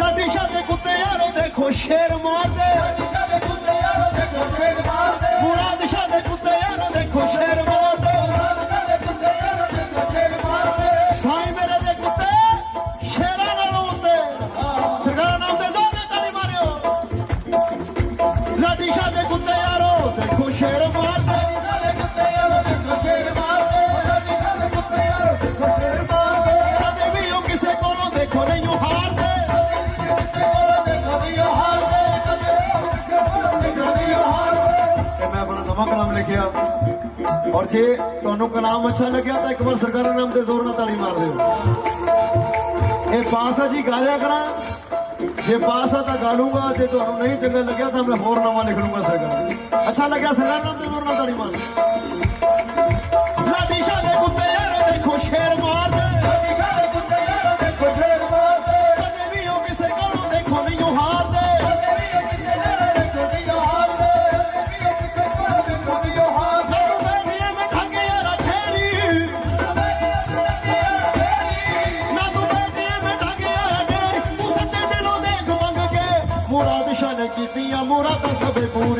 La deja de cu tăiarul de coșer moarte ਨਵਾਂ ਕਲਾਮ ਲਿਖਿਆ। ਔਰ ਜੇ ਤੁਹਾਨੂੰ ਕਲਾਮ ਅੱਛਾ ਲੱਗਿਆ ਤਾਂ ਇੱਕ ਵਾਰ ਸਰਕਾਰਾਂ ਨਾਮ ਤੇ ਜ਼ੋਰ ਨਾਲ ਤਾੜੀ ਮਾਰ ਦਿਓ। ਇਹ ਪਾਸ ਆ ਜੀ ਗਾਇਆ ਕਰਾਂ। ਜੇ ਪਾਸ ਆ ਤਾਂ ਗਾ ਲੂੰਗਾ ਜੇ ਤੁਹਾਨੂੰ ਨਹੀਂ ਚੰਗਾ ਲੱਗਿਆ ਤਾਂ ਮੈਂ ਹੋਰ ਨਵਾਂ ਲਿਖ ਲੂੰਗਾ ਸਰਕਾਰ। ਅੱਛਾ ਲੱਗਿਆ ਸਰਕਾਰ ਨਾਮ ਤੇ ਜ਼ੋਰ ਨਾਲ ਤਾੜੀ ਮਾਰ ਮੁਰਾਦ ਸ਼ਨ ਕੀਤੀਆਂ ਮੁਰਾਦਾਂ ਸਭੇ ਪੂਰੀਆਂ